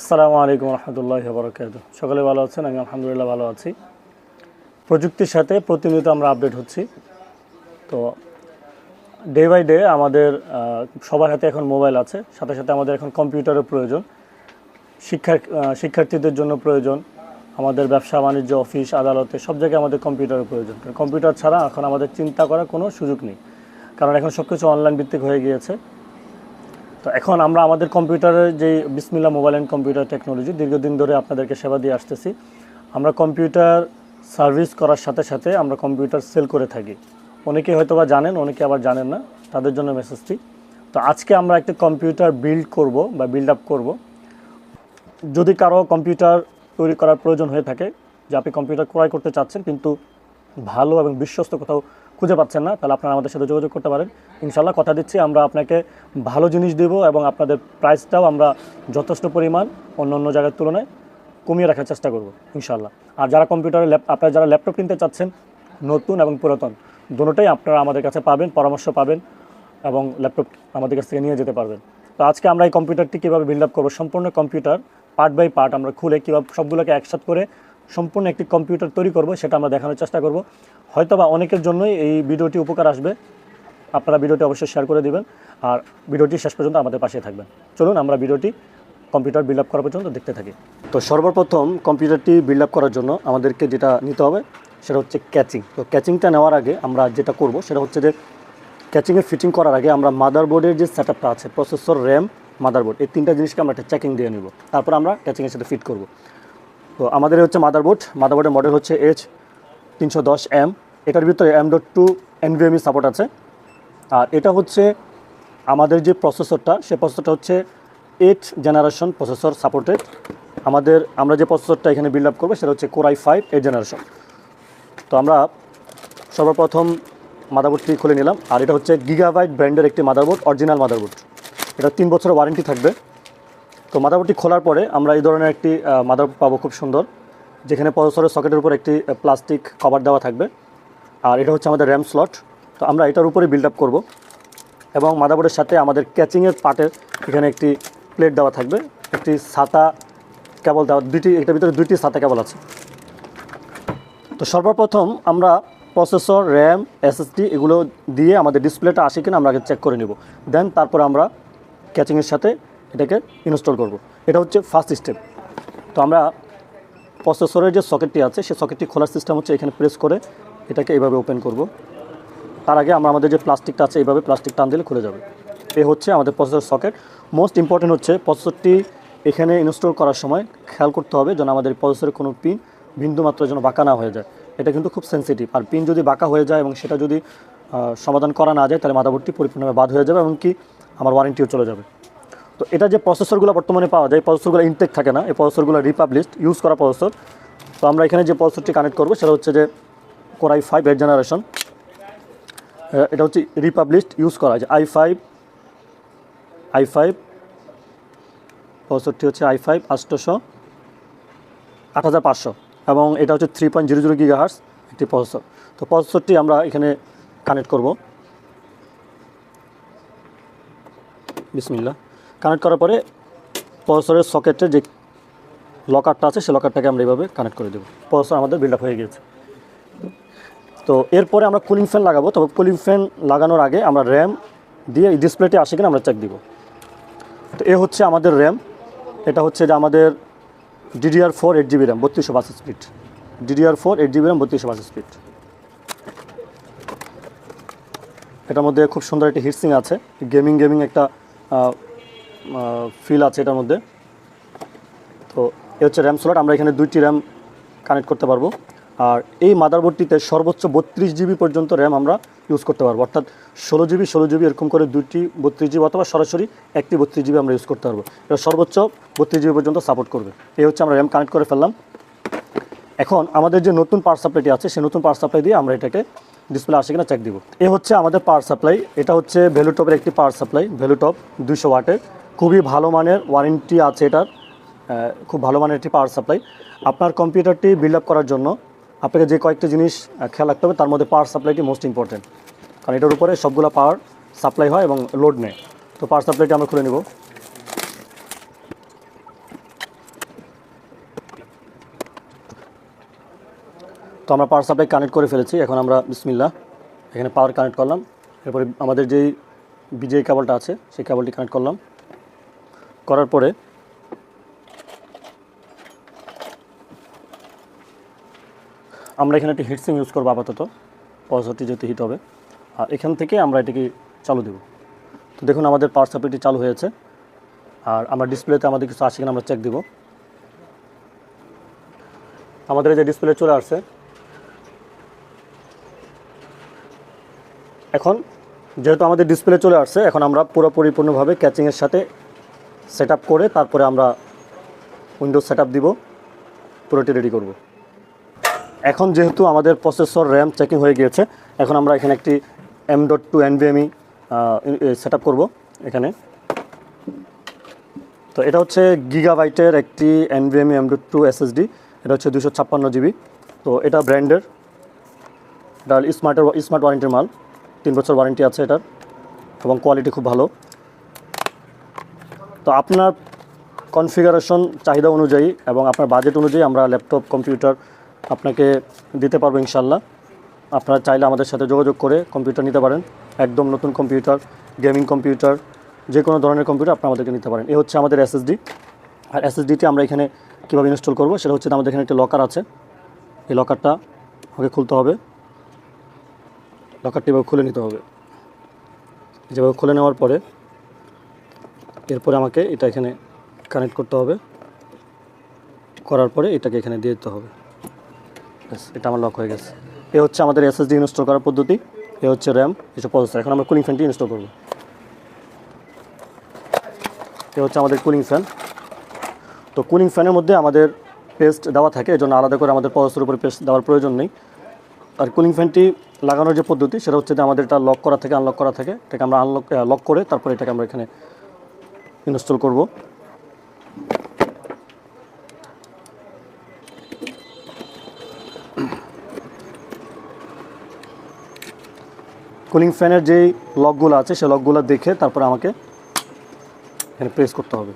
আসসালামু আলাইকুম রহমতুল্লাহ বরকাত সকলে ভালো আছেন? আমি আলহামদুলিল্লাহ ভালো আছি। প্রযুক্তির সাথে প্রতিনিয়ত আমরা আপডেট হচ্ছি। তো ডে বাই ডে আমাদের সবার হাতে এখন মোবাইল আছে। সাথে সাথে আমাদের এখন কম্পিউটারের প্রয়োজন। শিক্ষা শিক্ষার্থীদের জন্য প্রয়োজন। আমাদের ব্যবসা, বাণিজ্য অফিস আদালতে সব জায়গায় আমাদের কম্পিউটারের প্রয়োজন। কারণ কম্পিউটার ছাড়া এখন আমাদের চিন্তা করার কোনো সুযোগ নেই। কারণ এখন সব কিছু অনলাইন ভিত্তিক হয়ে গিয়েছে। তো এখন আমরা আমাদের কম্পিউটারের যে বিসমিল্লা মোবাইল অ্যান্ড কম্পিউটার টেকনোলজি দীর্ঘদিন ধরে আপনাদেরকে সেবা দিয়ে আসতেছি। আমরা কম্পিউটার সার্ভিস করার সাথে সাথে আমরা কম্পিউটার সেল করে থাকি। অনেকে হয়তো বা জানেন অনেকে আবার জানেন না, তাদের জন্য মেসেজটি তো আজকে আমরা একটা কম্পিউটার বিল্ড করব বা বিল্ড আপ করব। যদি কারও কম্পিউটার তৈরি করার প্রয়োজন হয়ে থাকে, যে আপনি কম্পিউটার ক্রয় করতে চাচ্ছেন, কিন্তু ভালো এবং বিশ্বস্ত কোথাও খুঁজে পাচ্ছেন না, তাহলে আপনারা আমাদের সাথে যোগাযোগ করতে পারেন। ইনশাল্লাহ কথা দিচ্ছি, আমরা আপনাকে ভালো জিনিস দেব এবং আপনাদের প্রাইসটাও আমরা যথেষ্ট পরিমাণ অন্য অন্য জায়গার তুলনায় কমিয়ে রাখার চেষ্টা করব ইনশাল্লাহ আর যারা কম্পিউটারে ল্যাপ, আপনারা যারা ল্যাপটপ কিনতে চাচ্ছেন, নতুন এবং পুরাতন, দুটোটাই আপনারা আমাদের কাছে পাবেন, পরামর্শ পাবেন এবং ল্যাপটপ আমাদের কাছ থেকে নিয়ে যেতে পারবেন। তো আজকে আমরা এই কম্পিউটারটি কীভাবে বিল্ড আপ করব, সম্পূর্ণ কম্পিউটার পার্ট বাই পার্ট আমরা খুলে কীভাবে সবগুলোকে একসাথে করে সম্পূর্ণ একটি কম্পিউটার তৈরি করব, সেটা আমরা দেখানোর চেষ্টা করব। হয়তো বা অনেকের জন্যই এই ভিডিওটি উপকার আসবে। আপনারা ভিডিওটি অবশ্যই শেয়ার করে দিবেন। আর ভিডিওটি শেষ পর্যন্ত আমাদের পাশে থাকবেন। চলুন, আমরা ভিডিওটি কম্পিউটার বিল্ড আপ করা পর্যন্ত দেখতে থাকি। তো সর্বপ্রথম কম্পিউটারটি বিল্ড আপ করার জন্য আমাদেরকে যেটা নিতে হবে, সেটা হচ্ছে ক্যাচিং। তো ক্যাচিংটা নেওয়ার আগে আমরা যেটা করব, সেটা হচ্ছে যে ক্যাচিংয়ে ফিটিং করার আগে আমরা মাদারবোর্ডের যে সেট আছে, প্রসেসর, র্যাম, মাদারবোর্ড, এই তিনটা জিনিসকে আমরা একটা চেকিং দিয়ে নিব। তারপর আমরা ক্যাচিংয়ের সাথে ফিট করব। তো আমাদের হচ্ছে মাদারবোর্ড মাদারবোর্ডের মডেল হচ্ছে এইচ তিনশো দশ এম এটার ভিতরে M dot two NVMe support আছে। আর এটা হচ্ছে আমাদের যে প্রসেসরটা সে প্রসেসরটা হচ্ছে এইট জেনারেশন প্রসেসর সাপোর্টেড আমাদের, আমরা যে প্রসেসরটা এখানে বিল্ড আপ করব, সেটা হচ্ছে কোরাই ফাইভ এইট জেনারেশন তো আমরা সর্বপ্রথম মাদারবোর্ডটি খুলে নিলাম। আর এটা হচ্ছে গিগাবাইট ব্র্যান্ডের একটি মাদারবোর্ড অরিজিনাল মাদারবোর্ড এটা তিন বছরের ওয়ারেন্টি থাকবে। তো মাদারবোর্ডটি খোলার পরে আমরা এই ধরনের একটি মাদারবোর্ড পাবো খুব সুন্দর, যেখানে প্রসেসরের সকেটের উপর একটি প্লাস্টিক কভার দেওয়া থাকবে। আর এটা হচ্ছে আমাদের র্যাম স্লট। তো আমরা এটার উপরে বিল্ড আপ করব এবং মাদারবোর্ডের সাথে আমাদের ক্যাচিংয়ের পার্টের এখানে একটি প্লেট দেওয়া থাকবে। একটি সাতা কেবল দেওয়া, দুইটি, এটার ভিতরে দুইটি সাতা কেবল আছে। তো সর্বপ্রথম আমরা প্রসেসর র্যাম এসএসডি এগুলো দিয়ে আমাদের ডিসপ্লেটা আসে কিনা আমরা আগে চেক করে নেব। দেন তারপর আমরা ক্যাচিংয়ের সাথে এটাকে ইনস্টল করব। এটা হচ্ছে ফার্স্ট স্টেপ তো আমরা প্রসেসরের যে সকেটটি আছে, সেই সকেটটি খোলার সিস্টেম হচ্ছে এখানে প্রেস করে এটাকে এইভাবে ওপেন করব। তার আগে আমরা আমাদের যে প্লাস্টিকটা আছে, এইভাবে প্লাস্টিক টান দিলে খুলে যাবে। এ হচ্ছে আমাদের প্রসেসর সকেট মোস্ট ইম্পর্টেন্ট হচ্ছে প্রসেসরটি এখানে ইনস্টল করার সময় খেয়াল করতে হবে যেন আমাদের প্রসেসরের কোনো পিন বিন্দুমাত্র যেন বাঁকা না হয়ে যায়। এটা কিন্তু খুব সেন্সিটিভ আর পিন যদি বাঁকা হয়ে যায় এবং সেটা যদি সমাধান করা না যায়, তাহলে মাদাবোর্ডটি পরিপূর্ণভাবে বাদ হয়ে যাবে এবং কি? আমার ওয়ারেন্টিও চলে যাবে। তো এটা যে প্রসেসরগুলো বর্তমানে পাওয়া যায় প্রসেসরগুলো ইনটেক থাকে না, এই প্রসেসরগুলো রিপাবলিশড ইউজ করা প্রসেসর তো আমরা এখানে যে প্রসেসরটি কানেক্ট করব, সেটা হচ্ছে যে কোরাই ফাইভ এইট জেনারেশন এটা হচ্ছে রিপাবলিশড ইউজ করা আছে আই ফাইভ আই ফাইভ প্রসেসরটি হচ্ছে আই ফাইভ আটশোশো আট হাজার পাঁচশো। এবং এটা হচ্ছে three point zero zero gigahertz একটি প্রসেসর তো প্রসেসরটি আমরা এখানে কানেক্ট করব। বিসমিল্লা কানেক্ট করার পরে প্রসেসরের সকেটে যে লকারটা আছে, সেই লকারটাকে আমরা এইভাবে কানেক্ট করে দেবো। প্রসেসর আমাদের বিল্ড আপ হয়ে গিয়েছে। তো এরপরে আমরা কুলিং ফ্যান লাগাবো। তবে কুলিং ফ্যান লাগানোর আগে আমরা র্যাম দিয়ে এই ডিসপ্লেটি আসে কিনা আমরা চেক দিব। তো এ হচ্ছে আমাদের র্যাম এটা হচ্ছে যে আমাদের DDR four eight GB RAM বত্রিশশো bus speed DDR four eight GB RAM বত্রিশশো বাস স্পিড এটার মধ্যে খুব সুন্দর একটি হিটসিং আছে। গেমিং গেমিং একটা ফিল আছে এটার মধ্যে। তো এ হচ্ছে র্যাম স্লট আমরা এখানে দুইটি র্যাম কানেক্ট করতে পারব। আর এই মাদারবোর্ডটিতে সর্বোচ্চ বত্রিশ জিবি পর্যন্ত র্যাম আমরা ইউজ করতে পারব। অর্থাৎ ষোলো জিবি ষোলো জিবি এরকম করে দুইটি বত্রিশ জিবি অথবা সরাসরি একটি বত্রিশ জিবি আমরা ইউজ করতে পারব। এটা সর্বোচ্চ বত্রিশ জিবি পর্যন্ত সাপোর্ট করবে। এই হচ্ছে আমরা র্যাম কানেক্ট করে ফেললাম। এখন আমাদের যে নতুন পাওয়ার সাপ্লাইটি আছে, সেই নতুন পাওয়ার সাপ্লাই দিয়ে আমরা এটাকে ডিসপ্লে আসে কিনা চেক দিব। এ হচ্ছে আমাদের পাওয়ার সাপ্লাই এটা হচ্ছে ভ্যালুটপের একটি পাওয়ার সাপ্লাই ভ্যালুটপ দুশো ওয়াটের খুবই ভালো মানের ওয়ারেন্টি আছে এটার। খুব ভালো মানের একটি পাওয়ার সাপ্লাই আপনার কম্পিউটারটি বিল্ড আপ করার জন্য আপনাকে যে কয়েকটি জিনিস খেয়াল রাখতে হবে, তার মধ্যে পাওয়ার সাপ্লাইটি মোস্ট ইম্পর্টেন্ট কারণ এটার উপরে সবগুলো পাওয়ার সাপ্লাই হয় এবং লোড নেয়। তো পাওয়ার সাপ্লাইটি আমরা খুলে নেব। তো আমরা পাওয়ার সাপ্লাই কানেক্ট করে ফেলেছি। এখন আমরা বিসমিল্লা এখানে পাওয়ার কানেক্ট করলাম। এরপরে আমাদের যেই বিজয় কেবলটা আছে, সেই কেবলটি কানেক্ট করলাম। করার পরে আমরা এখানে একটি হিটসিং ইউজ করব আপাতত। পজিটিভ যেহেতু হিট হবে। আর এখান থেকে আমরা এটিকে চালু দেব। তো দেখুন, আমাদের পাওয়ার সাপ্লাইটি চালু হয়েছে। আর আমরা ডিসপ্লেতে আমাদের কিছু আসে কিনা আমরা চেক দেব। আমাদের যে ডিসপ্লে চলে আসছে। এখন যেহেতু আমাদের ডিসপ্লে চলে আসছে, এখন আমরা পুরো পরিপূর্ণভাবে ক্যাচিংয়ের সাথে সেট করে তারপরে আমরা উইন্ডোজ সেট দিব। পুরোটি রেডি করব। এখন যেহেতু আমাদের প্রসেসর র্যাম চেকিং হয়ে গিয়েছে, এখন আমরা এখানে একটি M dot two NVMe set up করব এখানে। তো এটা হচ্ছে গিগাবাইটের একটি NVMe M dot two SSD এটা হচ্ছে দুশো ছাপ্পান্ন জিবি তো এটা ব্র্যান্ডের। এটা স্মার্টের স্মার্ট ওয়ারেন্টির মাল, তিন বছর ওয়ারেন্টি আছে এটার, এবং কোয়ালিটি খুব ভালো। তো আপনার কনফিগারেশন চাহিদা অনুযায়ী এবং আপনার বাজেট অনুযায়ী আমরা ল্যাপটপ কম্পিউটার আপনাকে দিতে পারব ইনশাল্লাহ আপনারা চাইলে আমাদের সাথে যোগাযোগ করে কম্পিউটার নিতে পারেন। একদম নতুন কম্পিউটার গেমিং কম্পিউটার যে কোনো ধরনের কম্পিউটার আপনারা আমাদেরকে নিতে পারেন। এ হচ্ছে আমাদের এসএসডি আর এসএসডিটি আমরা এখানে কীভাবে ইনস্টল করব সেটা হচ্ছে আমাদের এখানে একটি লকার আছে। এই লকারটা আমাকে খুলতে হবে। লকারটি এভাবে খুলে নিতে হবে। যেভাবে খুলে নেওয়ার পরে এরপরে আমাকে এটা এখানে কানেক্ট করতে হবে। করার পরে এটাকে এখানে দিয়ে দিতে হবে। এটা আমার লক হয়ে গেছে। এ হচ্ছে আমাদের এসএসডি ইনস্টল করার পদ্ধতি। এ হচ্ছে র্যাম এসব প্রসেসর এখন আমরা কুলিং ফ্যানটি ইনস্টল করব। এ হচ্ছে আমাদের কুলিং ফ্যান তো কুলিং ফ্যানের মধ্যে আমাদের পেস্ট দেওয়া থাকে, এজন্য আলাদা করে আমাদের প্রসেসরের উপরে পেস্ট দেওয়ার প্রয়োজন নেই। আর কুলিং ফ্যানটি লাগানোর যে পদ্ধতি, সেটা হচ্ছে যে আমাদের এটা লক করা থেকে আনলক করা থাকে। এটাকে আমরা আনলক লক করে তারপরে এটাকে আমরা এখানে ইনস্টল করব। কুলিং ফ্যানের যেই লকগুলো আছে সে লকগুলো দেখে তারপরে আমাকে এখানে প্রেস করতে হবে।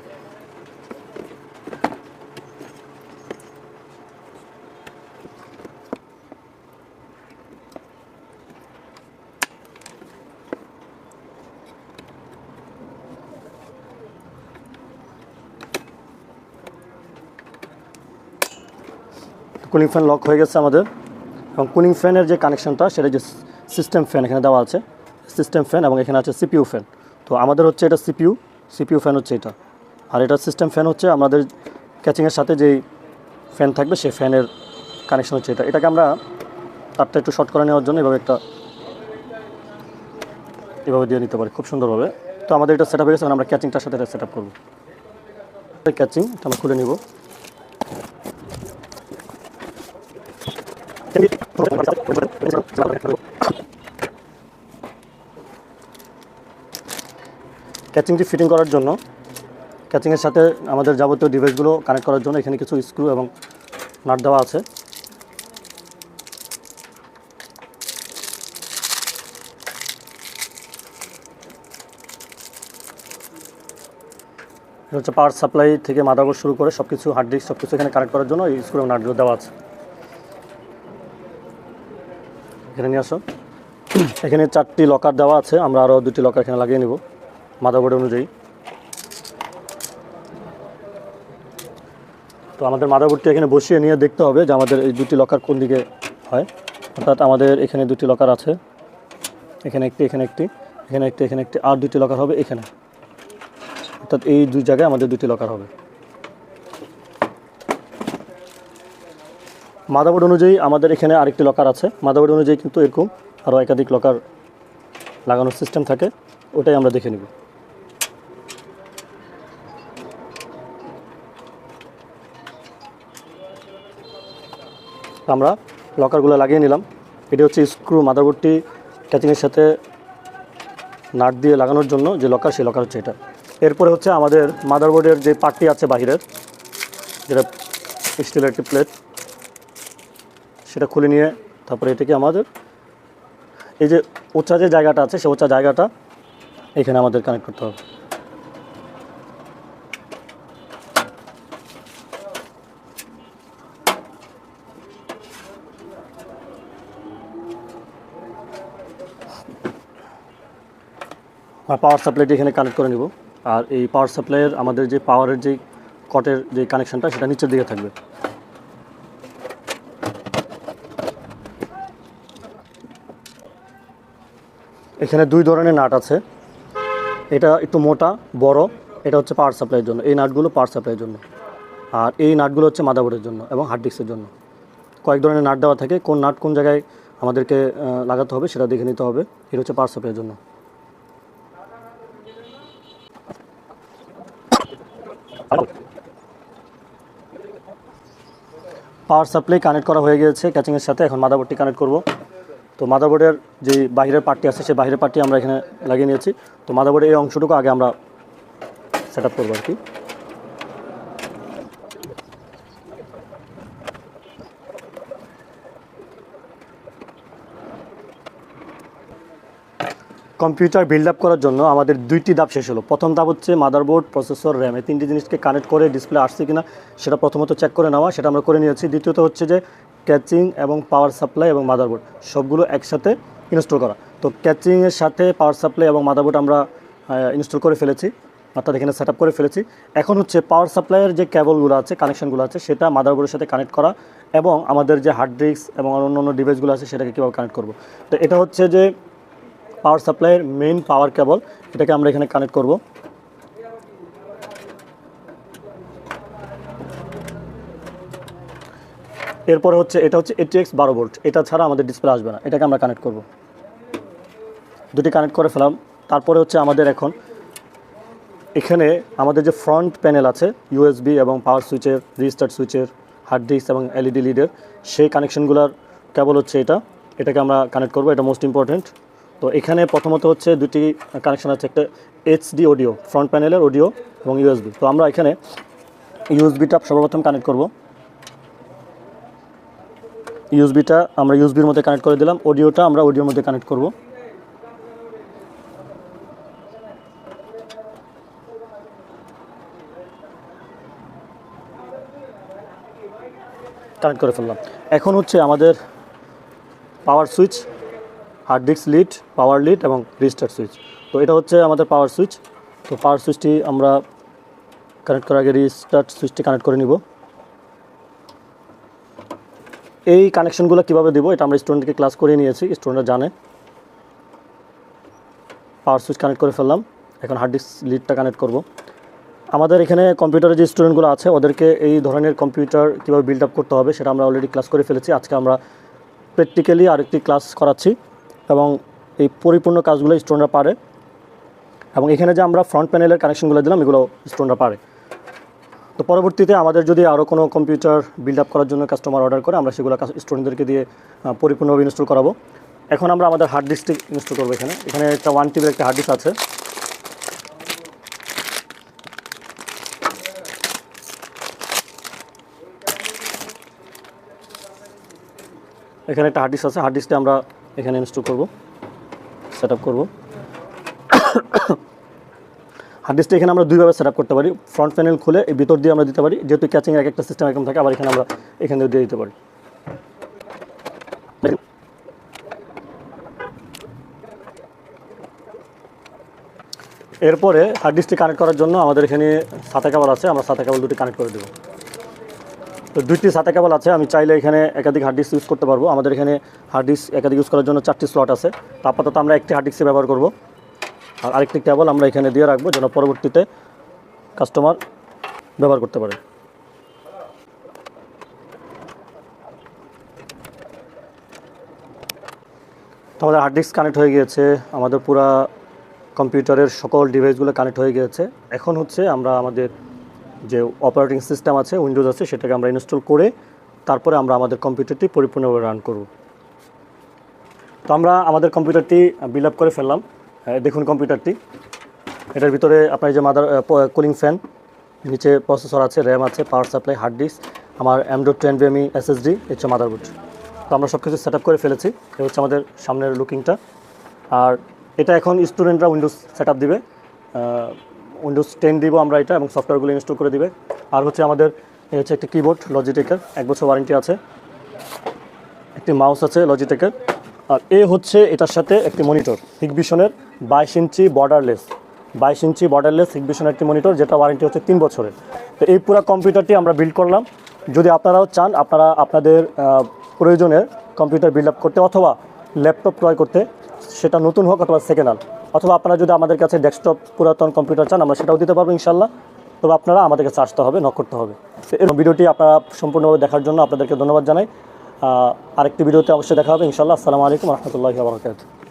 কুলিং ফ্যান লক হয়ে গেছে আমাদের। এবং কুলিং ফ্যানের যে কানেকশনটা সেটা যে সিস্টেম ফ্যান এখানে দেওয়া আছে সিস্টেম ফ্যান এবং এখানে আছে সিপিইউ ফ্যান তো আমাদের হচ্ছে এটা সিপিউ সিপিইউ ফ্যান হচ্ছে এটা। আর এটা সিস্টেম ফ্যান হচ্ছে আমাদের ক্যাচিংয়ের সাথে যেই ফ্যান থাকবে, সেই ফ্যানের কানেকশন হচ্ছে এটা। এটাকে আমরা তারটা একটু শর্ট করে নেওয়ার জন্য এভাবে একটা এভাবে দিয়ে নিতে পারি, খুব সুন্দরভাবে। তো আমাদের এটা সেট আপ হয়ে গেছে, আমরা ক্যাচিংটার সাথে এটা সেট আপ করব। ক্যাচিং এটা আমরা খুলে নিব। ক্যাচিংটি ফিটিং করার জন্য ক্যাচিংয়ের সাথে আমাদের যাবতীয় ডিভাইসগুলো কানেক্ট করার জন্য এখানে কিছু স্ক্রু এবং নাট দেওয়া আছে। হচ্ছে পাওয়ার সাপ্লাই থেকে মাদারবোর্ড শুরু করে সব কিছু হার্ড ডিস্ক সব কিছু এখানে কানেক্ট করার জন্য এই স্ক্রু নাটগুলো দেওয়া আছে। এখানে নিয়ে আসো। এখানে চারটি লকার দেওয়া আছে, আমরা আরও দুটি লকার এখানে লাগিয়ে নিব মাদারবোর্ড অনুযায়ী। তো আমাদের মাদারবোর্ডটি এখানে বসিয়ে নিয়ে দেখতে হবে যে আমাদের এই দুটি লকার কোন দিকে হয়। অর্থাৎ আমাদের এখানে দুটি লকার আছে, এখানে একটি এখানে একটি এখানে একটি এখানে একটি, আর দুটি লকার হবে এখানে। অর্থাৎ এই দুই জায়গায় আমাদের দুটি লকার হবে। মাদারবোর্ড অনুযায়ী আমাদের এখানে আরেকটি লকার আছে। মাদাবোর্ড অনুযায়ী কিন্তু এরকম আরও একাধিক লকার লাগানোর সিস্টেম থাকে। ওটাই আমরা দেখে নিব। আমরা লকারগুলো লাগিয়ে নিলাম। এটি হচ্ছে স্ক্রু মাদারবোর্ডটি ক্যাচিংয়ের সাথে নাট দিয়ে লাগানোর জন্য যে লকার সেই লকার হচ্ছে এটা। এরপরে হচ্ছে আমাদের মাদারবোর্ডের যে পার্টটি আছে বাহিরের, যেটা স্টিলের একটি প্লেট সেটা খুলে নিয়ে তারপরে এটাকে আমাদের এই যে উচ্চা যে জায়গাটা আছে, সে উচ্চা জায়গাটা এখানে আমাদের কানেক্ট করতে হবে। আর পাওয়ার সাপ্লাইটি এখানে কানেক্ট করে নিব। আর এই পাওয়ার সাপ্লাইয়ের আমাদের যে পাওয়ারের যে কটের যে কানেকশানটা সেটা নিচের দিকে থাকবে। এখানে দুই ধরনের নাট আছে। এটা একটু মোটা, বড়, এটা হচ্ছে পাওয়ার সাপ্লাইয়ের জন্য। এই নাটগুলো পাওয়ার সাপ্লাইয়ের জন্য। আর এই নাটগুলো হচ্ছে মাদাবোর্ডের জন্য এবং হার্ড ডিস্কের জন্য। কয়েক ধরনের নাট দেওয়া থাকে, কোন নাট কোন জায়গায় আমাদেরকে লাগাতে হবে সেটা দেখে নিতে হবে। এটা হচ্ছে পাওয়ার সাপ্লাইয়ের জন্য। পাওয়ার সাপ্লাই কানেক্ট করা হয়ে গিয়েছে ক্যাচিংয়ের সাথে। এখন মাদাবোর্ডটি কানেক্ট করব। তো মাদাবোর্ডের যে বাইরের পার্টটি আছে, সেই বাইরের পার্টটি আমরা এখানে লাগিয়ে নিয়েছি। তো মাদাবোর্ডের এই অংশটুকু আগে আমরা সেট আপ করব আর কি কম্পিউটার বিল্ড আপ করার জন্য আমাদের দুইটি ধাপ শেষ হলো। প্রথম ধাপ হচ্ছে মাদারবোর্ড প্রসেসর র্যাম এই তিনটি জিনিসকে কানেক্ট করে ডিসপ্লে আসছে কিনা, সেটা প্রথমত চেক করে নেওয়া, সেটা আমরা করে নিয়েছি। দ্বিতীয়ত হচ্ছে যে ক্যাচিং এবং পাওয়ার সাপ্লাই এবং মাদারবোর্ড সবগুলো একসাথে ইনস্টল করা। তো ক্যাচিংয়ের সাথে পাওয়ার সাপ্লাই এবং মাদারবোর্ড আমরা ইনস্টল করে ফেলেছি, অর্থাৎ এখানে সেট করে ফেলেছি। এখন হচ্ছে পাওয়ার সাপ্লাইয়ের যে কেবলগুলো আছে কানেকশনগুলো আছে, সেটা মাদারবোর্ডের সাথে কানেক্ট করা এবং আমাদের যে হার্ড ডিস্ক এবং অন্য অন্য ডিভাইসগুলো আছে, সেটাকে কীভাবে কানেক্ট করব। তো এটা হচ্ছে যে পাওয়ার সাপ্লাইয়ের মেইন পাওয়ার কেবল এটাকে আমরা এখানে কানেক্ট করব। এরপরে হচ্ছে, এটা হচ্ছে এটিএক্স বারো ভোল্ট এটা ছাড়া আমাদের ডিসপ্লে আসবে না। এটাকে আমরা কানেক্ট করব। দুটি কানেক্ট করে ফেলাম। তারপরে হচ্ছে আমাদের এখন এখানে আমাদের যে ফ্রন্ট প্যানেল আছে ইউএসবি এবং পাওয়ার সুইচের রিস্টার্ট সুইচের হার্ড ডিস্ক এবং এলইডি লিডের সেই কানেকশনগুলোর কেবল হচ্ছে এটা। এটাকে আমরা কানেক্ট করব, এটা মোস্ট ইম্পর্ট্যান্ট তো এখানে প্রথমত হচ্ছে দুটি কানেকশন আছে, একটা এইচডি অডিও ফ্রন্ট প্যানেলের অডিও এবং ইউএসবি তো আমরা এখানে ইউএসবিটা সর্বপ্রথম কানেক্ট করব। ইউএসবিটা আমরা ইউএসবির মধ্যে কানেক্ট করে দিলাম, অডিওটা আমরা অডিওর মধ্যে কানেক্ট করব। কানেক্ট করে ফেললাম। এখন হচ্ছে আমাদের power switch hard disk lead power lead এবং রিস্টার সুইচ তো এটা হচ্ছে আমাদের পাওয়ার সুইচ তো পাওয়ার সুইচটি আমরা কানেক্ট করার আগে রিস্টার্ট সুইচটি কানেক্ট করে নিব। এই কানেকশনগুলো কীভাবে দেবো, এটা আমরা স্টুডেন্টকে ক্লাস করে নিয়েছি স্টুডেন্টরা জানে। পাওয়ার সুইচ কানেক্ট করে ফেললাম, এখন হার্ড ডিস্ক লিডটা কানেক্ট করব। আমাদের এখানে কম্পিউটারের যে স্টুডেন্টগুলো আছে, ওদেরকে এই ধরনের কম্পিউটার কীভাবে বিল্ড আপ করতে হবে, সেটা আমরা অলরেডি ক্লাস করে ফেলেছি। আজকে আমরা প্র্যাকটিক্যালি আরেকটি ক্লাস করাচ্ছি, এবং এই পরিপূর্ণ কাজগুলো স্টুডেন্টরা পারে। এবং এখানে যে আমরা ফ্রন্ট প্যানেলের কানেকশনগুলো দিলাম, এগুলো স্টুডেন্টরা পারে। তো পরবর্তীতে আমাদের যদি আরও কোনো কম্পিউটার বিল্ড আপ করার জন্য কাস্টমার অর্ডার করে, আমরা সেগুলো স্টুডেন্টদেরকে দিয়ে পরিপূর্ণভাবে ইনস্টল করাবো। এখন আমরা আমাদের হার্ড ডিস্কটি ইনস্টল করব এখানে। এখানে একটা ওয়ান টিবির একটা হার্ড ডিস্ক আছে। এখানে একটা হার্ড ডিস্ক আছে। হার্ড ডিস্কটা আমরা এখানে ইনস্টল করব। সেট আপ করব। হার্ড এখানে আমরা দুইভাবে সেট করতে পারি। ফ্রন্ট প্যানেল খুলে এই ভিতর দিয়ে আমরা দিতে পারি। যেহেতু ক্যাচিং এক একটা সিস্টেম এরকম থাকে, আবার এখানে আমরা এখানে দিয়ে দিতে পারি। এরপরে হার্ড ডিস্কটি কানেক্ট করার জন্য আমাদের এখানে সাতা কেবল আছে, আমরা সাতা কেবল দুটি কানেক্ট করে দেবো। তো দুইটি সাতা কেবল আছে, আমি চাইলে এখানে একাধিক হার্ড ডিস্ক ইউজ করতে পারব। আমাদের এখানে হার্ড ডিস্ক একাধিক ইউজ করার জন্য চারটি স্লট আছে। আপাতত আমরা একটি হার্ড ডিস্কে ব্যবহার করব। আর আরেকটি কেবল আমরা এখানে দিয়ে রাখব যেন পরবর্তীতে কাস্টমার ব্যবহার করতে পারে। আমাদের হার্ড ডিস্ক কানেক্ট হয়ে গিয়েছে, আমাদের পুরা কম্পিউটারের সকল ডিভাইসগুলো কানেক্ট হয়ে গিয়েছে। এখন হচ্ছে আমরা আমাদের যে অপারেটিং সিস্টেম আছে উইন্ডোজ আছে, সেটাকে আমরা ইনস্টল করে তারপরে আমরা আমাদের কম্পিউটারটি পরিপূর্ণভাবে রান করব। তো আমরা আমাদের কম্পিউটারটি বিল আপ করে ফেললাম। দেখুন কম্পিউটারটি। এটার ভিতরে আপনার যে মাদার কুলিং ফ্যান নিচে প্রসেসর আছে র্যাম আছে পাওয়ার সাপ্লাই হার্ড ডিস্ক আমার M dot ten BME SSD হচ্ছে মাদারবোর্ড তো আমরা সব কিছু সেট করে ফেলেছি, এ হচ্ছে আমাদের সামনের লুকিংটা আর এটা এখন স্টুডেন্টরা উইন্ডোজ সেট দিবে। উইন্ডোজ টেন দিব আমরা এটা এবং সফটওয়্যারগুলো ইনস্টল করে দিবে। আর হচ্ছে আমাদের হচ্ছে একটি কিবোর্ড লজিটেকের এক বছর ওয়ারেন্টি আছে। একটি মাউস আছে লজিটেকের আর এ হচ্ছে এটার সাথে একটি মনিটর হিগভিশনের বাইশ ইঞ্চি বর্ডারলেস বাইশ ইঞ্চি বর্ডারলেস হিগভিশনের একটি মনিটর যেটা ওয়ারেন্টি হচ্ছে তিন বছরের। তো এই পুরো কম্পিউটারটি আমরা বিল্ড করলাম। যদি আপনারাও চান, আপনারা আপনাদের প্রয়োজনের কম্পিউটার বিল্ড আপ করতে অথবা ল্যাপটপ ক্রয় করতে, সেটা নতুন হোক অথবা সেকেন্ড হ্যান্ড অথবা আপনারা যদি আমাদের কাছে ডেস্কটপ পুরাতন কম্পিউটার চান, আমরা সেটাও দিতে পারব ইনশাল্লাহ তবে আপনারা আমাদের কাছে আসতে হবে নক করতে হবে। এই ভিডিওটি আপনারা সম্পূর্ণভাবে দেখার জন্য আপনাদেরকে ধন্যবাদ জানাই। আরেকটি ভিডিওতে অবশ্যই দেখা হবে ইনশাল্লাহ আসসালামু আলাইকুম রহমতুল্লাহি